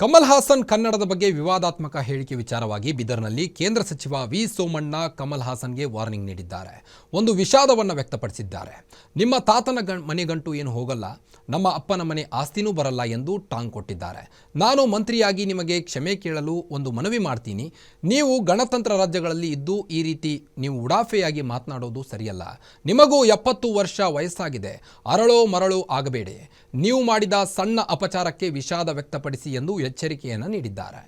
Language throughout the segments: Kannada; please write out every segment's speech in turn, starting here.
ಕಮಲ್ ಹಾಸನ್ ಕನ್ನಡದ ಬಗ್ಗೆ ವಿವಾದಾತ್ಮಕ ಹೇಳಿಕೆ ವಿಚಾರವಾಗಿ ಬಿದರ್ನಲ್ಲಿ ಕೇಂದ್ರ ಸಚಿವ ವಿ ಸೋಮಣ್ಣ ಕಮಲ್ ಹಾಸನ್ಗೆ ವಾರ್ನಿಂಗ್ ನೀಡಿದ್ದಾರೆ. ಒಂದು ವಿಷಾದವನ್ನು ವ್ಯಕ್ತಪಡಿಸಿದ್ದಾರೆ. ನಿಮ್ಮ ತಾತನ ಗಂ ಮನೆಗಂಟು ಏನು ಹೋಗಲ್ಲ. ನಮ್ಮ ಅಪ್ಪನ ಮನೆ ಆಸ್ತಿನೂ ಬರಲ್ಲ ಎಂದು ಟಾಂಗ್ ಕೊಟ್ಟಿದ್ದಾರೆ. ನಾನು ಮಂತ್ರಿಯಾಗಿ ನಿಮಗೆ ಕ್ಷಮೆ ಕೇಳಲು ಒಂದು ಮನವಿ ಮಾಡ್ತೀನಿ. ನೀವು ಗಣತಂತ್ರ ರಾಜ್ಯಗಳಲ್ಲಿ ಇದ್ದು ಈ ರೀತಿ ನೀವು ಉಡಾಫೆಯಾಗಿ ಮಾತನಾಡೋದು ಸರಿಯಲ್ಲ. ನಿಮಗೂ ಎಪ್ಪತ್ತು ವರ್ಷ ವಯಸ್ಸಾಗಿದೆ. ಅರಳೋ ಮರಳೋ ಆಗಬೇಡಿ. ನೀವು ಮಾಡಿದ ಸಣ್ಣ ಅಪಚಾರಕ್ಕೆ ವಿಷಾದ ವ್ಯಕ್ತಪಡಿಸಿ ಎಂದು ಎಚ್ಚರಿಕೆಯನ್ನು ನೀಡಿದ್ದಾರೆ.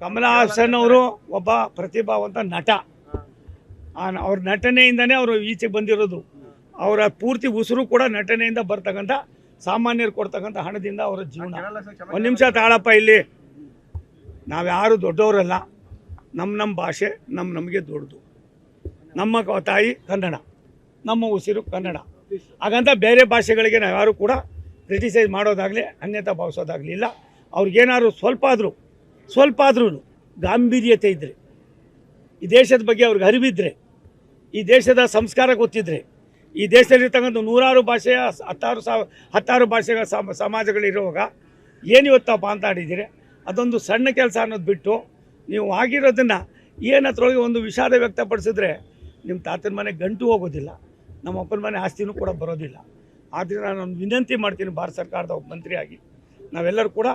ಕಮಲ ಹಾಸನ್ ಅವರು ಒಬ್ಬ ಪ್ರತಿಭಾವಂತ ನಟ. ಅವ್ರ ನಟನೆಯಿಂದನೇ ಅವರು ಈಚೆ ಬಂದಿರೋದು. ಅವರ ಪೂರ್ತಿ ಉಸಿರು ಕೂಡ ನಟನೆಯಿಂದ ಬರ್ತಕ್ಕಂಥ, ಸಾಮಾನ್ಯರು ಕೊಡ್ತಕ್ಕಂಥ ಹಣದಿಂದ ಅವರ ಜೀವನ. ಒಂದು ನಿಮಿಷ ತಾಳಪ್ಪ ಇಲ್ಲಿ. ನಾವ್ಯಾರು ದೊಡ್ಡವರಲ್ಲ. ನಮ್ಮ ನಮ್ಮ ಭಾಷೆ ನಮ್ಮ ನಮಗೆ ದೊಡ್ಡದು. ನಮ್ಮ ತಾಯಿ ಕನ್ನಡ, ನಮ್ಮ ಉಸಿರು ಕನ್ನಡ. ಹಾಗಂತ ಬೇರೆ ಭಾಷೆಗಳಿಗೆ ನಾವ್ಯಾರು ಕೂಡ ಕ್ರಿಟಿಸೈಸ್ ಮಾಡೋದಾಗಲಿ, ಅನ್ಯತಾ ಭಾವಿಸೋದಾಗಲಿ ಇಲ್ಲ. ಅವ್ರಿಗೇನಾದ್ರು ಸ್ವಲ್ಪ ಆದರೂ ಸ್ವಲ್ಪ ಆದ್ರೂ ಗಾಂಭೀರ್ಯತೆ ಇದ್ದರೆ ಈ ದೇಶದ ಬಗ್ಗೆ ಅವ್ರಿಗೆ ಅರಿವಿದ್ರೆ, ಈ ದೇಶದ ಸಂಸ್ಕಾರ ಗೊತ್ತಿದ್ರೆ, ಈ ದೇಶದಲ್ಲಿರ್ತಕ್ಕಂಥ ನೂರಾರು ಭಾಷೆಯ, ಹತ್ತಾರು ಸಾವ ಹತ್ತಾರು ಭಾಷೆಗಳ ಸಮ, ಸಮಾಜಗಳಿರುವಾಗ ಏನು ಇವತ್ತು ಮಾತಾಡಿದ್ದೀರಿ? ಅದೊಂದು ಸಣ್ಣ ಕೆಲಸ ಅನ್ನೋದು ಬಿಟ್ಟು ನೀವು ಆಗಿರೋದನ್ನು ಏನು ಹೋಗಿ ಒಂದು ವಿಷಾದ ವ್ಯಕ್ತಪಡಿಸಿದ್ರೆ ನಿಮ್ಮ ತಾತನ ಮನೆ ಗಂಟು ಹೋಗೋದಿಲ್ಲ. ನಮ್ಮ ಅಪ್ಪನ ಮನೆ ಆಸ್ತಿನೂ ಕೂಡ ಬರೋದಿಲ್ಲ. ಆದ್ದರಿಂದ ನಾನು ವಿನಂತಿ ಮಾಡ್ತೀನಿ ಭಾರತ ಸರ್ಕಾರದ ಒಬ್ಬ ಮಂತ್ರಿಯಾಗಿ. ನಾವೆಲ್ಲರೂ ಕೂಡ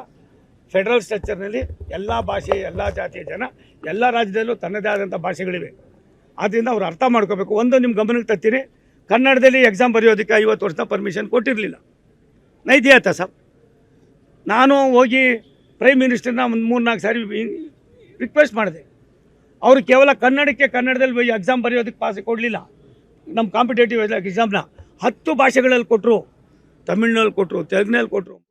ಫೆಡರಲ್ ಸ್ಟ್ರಕ್ಚರ್ನಲ್ಲಿ ಎಲ್ಲ ಭಾಷೆ, ಎಲ್ಲ ಜಾತಿಯ ಜನ, ಎಲ್ಲ ರಾಜ್ಯದಲ್ಲೂ ತನ್ನದೇ ಆದಂಥ ಭಾಷೆಗಳಿವೆ. ಆದ್ದರಿಂದ ಅವ್ರು ಅರ್ಥ ಮಾಡ್ಕೋಬೇಕು. ಒಂದು ನಿಮ್ಮ ಗಮನಕ್ಕೆ ತರ್ತೀನಿ, ಕನ್ನಡದಲ್ಲಿ ಎಕ್ಸಾಮ್ ಬರೆಯೋದಕ್ಕೆ ಐವತ್ತು ವರ್ಷದ ಪರ್ಮಿಷನ್ ಕೊಟ್ಟಿರಲಿಲ್ಲ. ನೈದ್ಯಾತ ಸರ್. ನಾನು ಹೋಗಿ ಪ್ರೈಮ್ ಮಿನಿಸ್ಟರ್ನ ಒಂದು ಮೂರು ನಾಲ್ಕು ಸಾರಿ ರಿಕ್ವೆಸ್ಟ್ ಮಾಡಿದೆ. ಅವರು ಕೇವಲ ಕನ್ನಡಕ್ಕೆ ಕನ್ನಡದಲ್ಲಿ ಎಕ್ಸಾಮ್ ಬರೆಯೋದಕ್ಕೆ ಪಾಸ್ ಕೊಡಲಿಲ್ಲ. ನಮ್ಮ ಕಾಂಪಿಟೇಟಿವ್ ಎಕ್ಸಾಮ್ನ ಹತ್ತು ಭಾಷೆಗಳಲ್ಲಿ ಕೊಟ್ಟರು ತಮಿಳ್ನಲ್ಲಿ ಕೊಟ್ಟರು ತೆಲುಗಿನಲ್ಲಿ ಕೊಟ್ಟರು